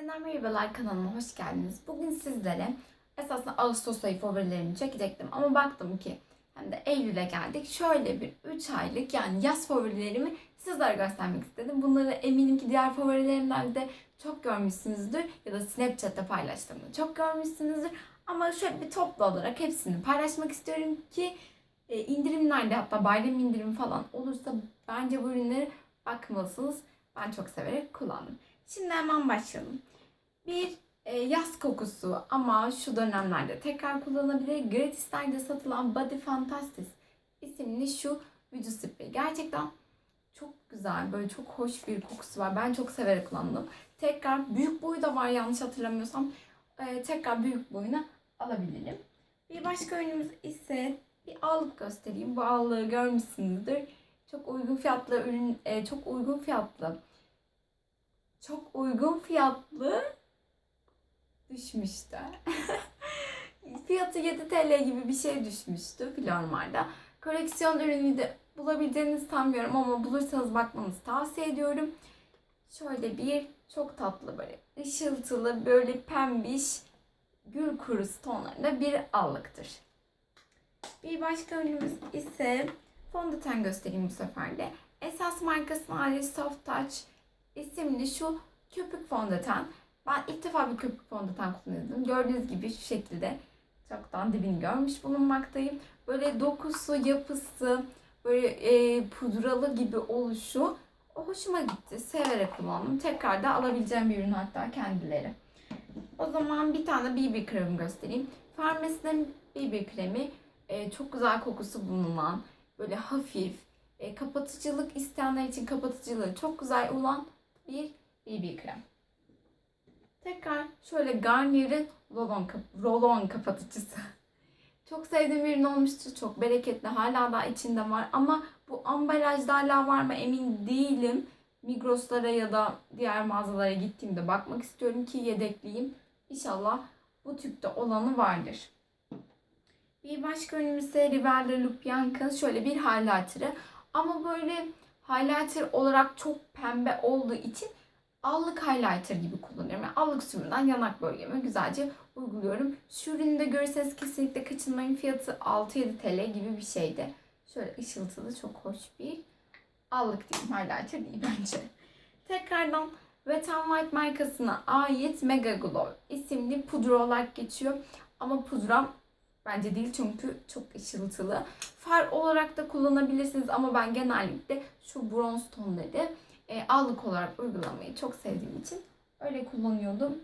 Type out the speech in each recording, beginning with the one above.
Yeniden merhabalar kanalıma hoş geldiniz. Bugün sizlere esasında Ağustos ayı favorilerimi çekecektim ama baktım ki hem de Eylül'e geldik. Şöyle bir 3 aylık yani yaz favorilerimi sizlere göstermek istedim. Bunları eminim ki diğer favorilerimden de çok görmüşsünüzdür ya da Snapchat'te paylaştığımda çok görmüşsünüzdür. Ama şöyle bir toplu olarak hepsini paylaşmak istiyorum ki e, indirimlerde hatta bayram indirimi falan olursa bence bu ürünleri bakmalısınız. Ben çok severek kullandım. Şimdi hemen başlayalım. Bir e, yaz kokusu ama şu dönemlerde tekrar kullanılabilir. Gratis'lerde satılan Body Fantastis isimli şu vücut spreyi. Gerçekten çok güzel, böyle çok hoş bir kokusu var. Ben çok severek kullandım. Tekrar büyük boyu da var yanlış hatırlamıyorsam. E, tekrar büyük boyuna alabilirim. Bir başka ürünümüz ise bir allık göstereyim. Bu allığı görmüşsünüzdür. Çok uygun fiyatlı ürün, e, çok uygun fiyatlı çok uygun fiyatlı düşmüştü. Fiyatı 7 TL gibi bir şey düşmüştü Flormar'da. Koleksiyon ürünü de bulabileceğinizi sanmıyorum ama bulursanız bakmanızı tavsiye ediyorum. Şöyle bir çok tatlı böyle ışıltılı böyle pembiş gül kurusu tonlarında bir allıktır. Bir başka ürünümüz ise fondöten göstereyim bu sefer de. Esas markasının ait Soft Touch isimli şu köpük fondöten. Ben ilk defa bir köpük fondöten kullanıyordum. Gördüğünüz gibi şu şekilde çoktan dibini görmüş bulunmaktayım. Böyle dokusu, yapısı, böyle e, pudralı gibi oluşu o hoşuma gitti. Severek kullandım. Tekrar da alabileceğim bir ürün hatta kendileri. O zaman bir tane BB kremi göstereyim. Farmasi'nin BB kremi e, çok güzel kokusu bulunan, böyle hafif, e, kapatıcılık isteyenler için kapatıcılığı çok güzel olan bir BB krem. Tekrar şöyle Garnier'in rolon, rolon kapatıcısı. Çok sevdiğim bir ürün olmuştu. Çok bereketli. Hala da içinde var. Ama bu ambalajda hala var mı emin değilim. Migros'lara ya da diğer mağazalara gittiğimde bakmak istiyorum ki yedekleyeyim. İnşallah bu tüpte olanı vardır. Bir başka ürünümüz ise Rivera Lupyanka'nın şöyle bir highlighter'ı. Ama böyle highlighter olarak çok pembe olduğu için allık highlighter gibi kullanıyorum. Yani allık sürümünden yanak bölgeme güzelce uyguluyorum. Şu ürünü de görürseniz kesinlikle kaçınmayın. Fiyatı 6-7 TL gibi bir şeydi. Şöyle ışıltılı çok hoş bir allık diyeyim. Highlighter değil bence. Tekrardan Wet n White markasına ait Mega Glow isimli pudra olarak geçiyor. Ama pudram bence değil çünkü çok ışıltılı. Far olarak da kullanabilirsiniz ama ben genellikle şu bronz tonları e, allık olarak uygulamayı çok sevdiğim için öyle kullanıyordum.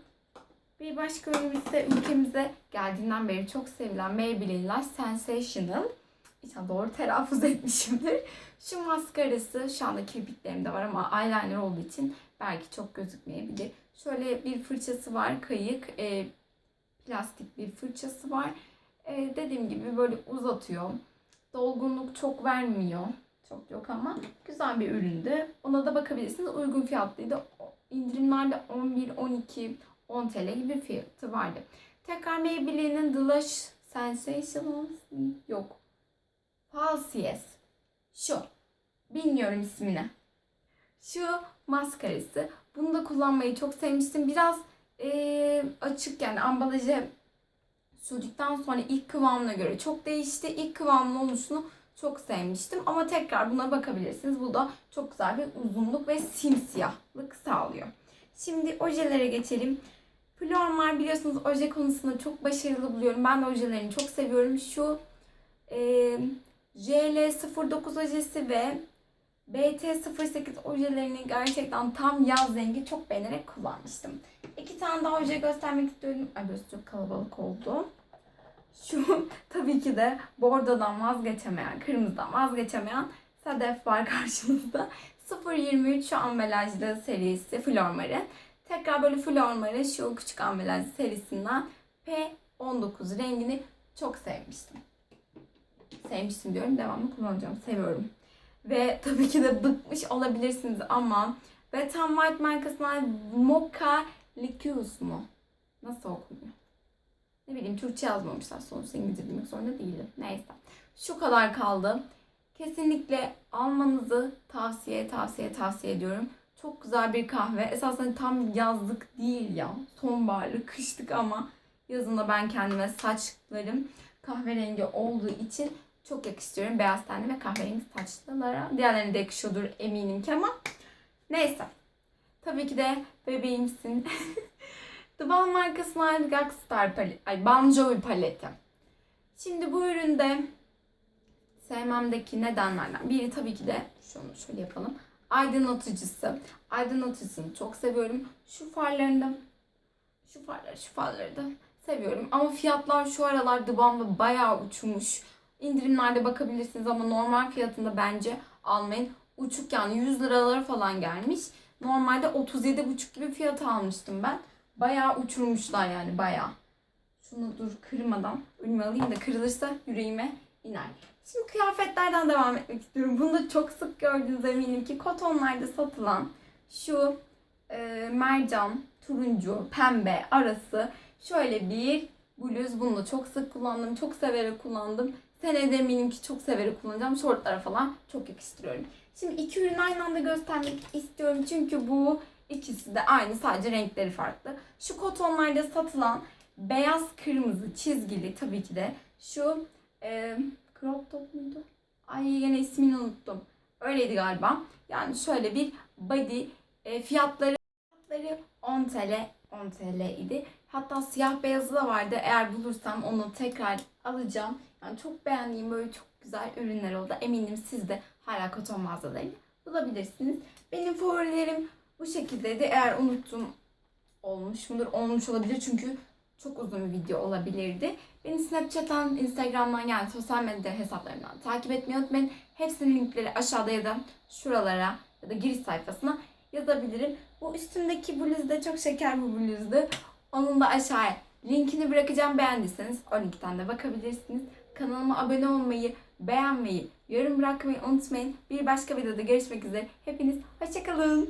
Bir başka ürünümüz ise ülkemize geldiğinden beri çok sevilen Maybelline Lash Sensational. İnşallah doğru telaffuz etmişimdir. Şu maskarası şu anda kirpiklerimde var ama eyeliner olduğu için belki çok gözükmeyebilir. Şöyle bir fırçası var kayık. E, plastik bir fırçası var. E, dediğim gibi böyle uzatıyor. Dolgunluk çok vermiyor. Çok yok ama güzel bir üründü. Ona da bakabilirsiniz. Uygun fiyatlıydı. İndirimlerde 11, 12, 10 TL gibi fiyatı vardı. Tekrar Maybelline'in The Lush Sensational yok. Falsies. Şu. Bilmiyorum ismini. Şu maskarası. Bunu da kullanmayı çok sevmiştim. Biraz eee, açık yani ambalajı sürdükten sonra ilk kıvamına göre çok değişti. İlk kıvamın oluşunu çok sevmiştim. Ama tekrar buna bakabilirsiniz. Bu da çok güzel bir uzunluk ve simsiyahlık sağlıyor. Şimdi ojelere geçelim. Flormar biliyorsunuz oje konusunda çok başarılı buluyorum. Ben de ojelerini çok seviyorum. Şu e, JL09 ojesi ve BT08 ojelerini gerçekten tam yaz rengi çok beğenerek kullanmıştım. İki tane daha oje göstermek istiyorum. Ay burası çok kalabalık oldu. Şu tabii ki de bordodan vazgeçemeyen, kırmızıdan vazgeçemeyen Sedef var karşımızda. 023 şu ambalajlı serisi Flormar'ın. Tekrar böyle Flormar'ın şu küçük ambalajlı serisinden P19 rengini çok sevmiştim. Sevmiştim diyorum. Devamlı kullanacağım. Seviyorum. Ve tabii ki de bıkmış olabilirsiniz ama Wet n White markasından Mocha Liqueus mu? Nasıl okunuyor? Ne bileyim Türkçe yazmamışlar. Sonuçta İngilizce bilmek zorunda değilim. Neyse. Şu kadar kaldı. Kesinlikle almanızı tavsiye tavsiye tavsiye ediyorum. Çok güzel bir kahve. Esasında tam yazlık değil ya. Sonbaharlı, kışlık ama yazında ben kendime saçlarım kahverengi olduğu için çok yakıştırıyorum. Beyaz tenli ve kahverengi saçlılara. Diğerlerine de yakışıyordur eminim ki ama neyse. Tabii ki de bebeğimsin. The Balm markasının Rockstar palet, ay Bon Jovi paleti. Şimdi bu üründe sevmemdeki nedenlerden biri tabii ki de şunu şöyle yapalım. Aydınlatıcısı. Aydınlatıcısını çok seviyorum. Şu farlarını şu farları şu farları da seviyorum. Ama fiyatlar şu aralar The Balm'da bayağı uçmuş. İndirimlerde bakabilirsiniz ama normal fiyatında bence almayın. Uçuk yani 100 liralara falan gelmiş. Normalde 37,5 gibi fiyat almıştım ben. Bayağı uçurmuşlar yani bayağı. Şunu dur kırmadan önüme alayım da kırılırsa yüreğime iner. Şimdi kıyafetlerden devam etmek istiyorum. Bunu da çok sık gördüğünüz eminim ki kotonlarda satılan şu e, mercan, turuncu, pembe arası şöyle bir bluz. Bunu da çok sık kullandım. Çok severek kullandım. Senede eminim ki çok severek kullanacağım. Şortlara falan çok yakıştırıyorum. Şimdi iki ürün aynı anda göstermek istiyorum. Çünkü bu ikisi de aynı sadece renkleri farklı. Şu kotonlarda satılan beyaz kırmızı çizgili tabii ki de şu e, crop top muydu? Ay yine ismini unuttum. Öyleydi galiba. Yani şöyle bir body e, fiyatları fiyatları 10 TL 10 TL idi. Hatta siyah beyazı da vardı. Eğer bulursam onu tekrar alacağım. Yani çok beğendiğim böyle çok güzel ürünler oldu. Eminim siz de hala koton mağazalarını bulabilirsiniz. Benim favorilerim bu şekildeydi. Eğer unuttum olmuş mudur? Olmuş olabilir çünkü çok uzun bir video olabilirdi. Beni Snapchat'tan, Instagram'dan yani sosyal medya hesaplarımdan takip etmeyi unutmayın. Hepsinin linkleri aşağıda ya da şuralara ya da giriş sayfasına yazabilirim. Bu üstümdeki bluz da çok şeker bir bluzdu. Onun da aşağıya linkini bırakacağım. Beğendiyseniz o linkten de bakabilirsiniz. Kanalıma abone olmayı, beğenmeyi, yorum bırakmayı unutmayın. Bir başka videoda görüşmek üzere. Hepiniz hoşçakalın.